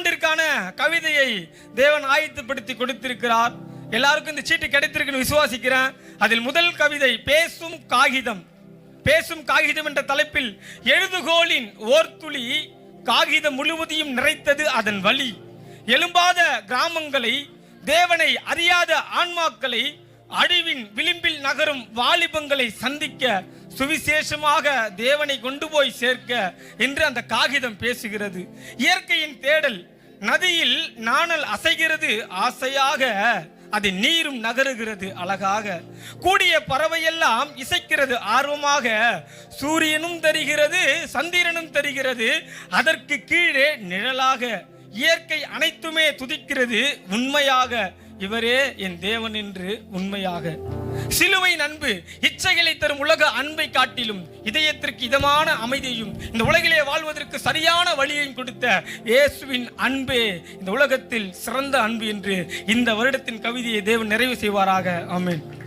ஆண்டிற்கான கவிதையை தேவன் ஆயத்தப்படுத்தி கொடுத்திருக்கிறார். எல்லாருக்கும் இந்த சீட்டு கிடைத்திருக்குன்னு விசுவாசிக்கிறேன். அதில் முதல் கவிதை பேசும் காகிதம். பேசும் காகிதம் என்ற தலைப்பில் எழுதுகோலின் ஓர்துளி காகிதம் முழுவதையும் நிறைத்தது அதன் வழி. எழும்பாத கிராமங்களை தேவனை அறியாத ஆன்மாக்களை அழிவின் விளிம்பில் நகரும் வாலிபங்களை சந்திக்க சுவிசேஷமாக தேவனை கொண்டு போய் சேர்க்க என்று அந்த காகிதம் பேசுகிறது. இயற்கையின் தேடல் நதியில் நாணல் அசைகிறது. ஆசையாக அது நீரும் நகருகிறது அழகாக. கூடிய பறவையெல்லாம் இசைக்கிறது ஆர்வமாக. சூரியனும் தருகிறது சந்திரனும் தருகிறது. அதற்கு கீழே நிழலாக. இயற்கை அனைத்துமே துதிக்கிறது உண்மையாக. இவரே என் தேவன் என்று உண்மையாக. சிலுவை அன்பு இச்சைகளை தரும் உலக அன்பை காட்டிலும் இதயத்திற்கு இதமான அமைதியையும் இந்த உலகிலே வாழ்வதற்கு சரியான வழியையும் கொடுத்த இயேசுவின் அன்பே இந்த உலகத்தில் சிறந்த அன்பு என்று இந்த வருடத்தின் கவிதையை தேவன் நிறைவு செய்வாராக. ஆமேன்.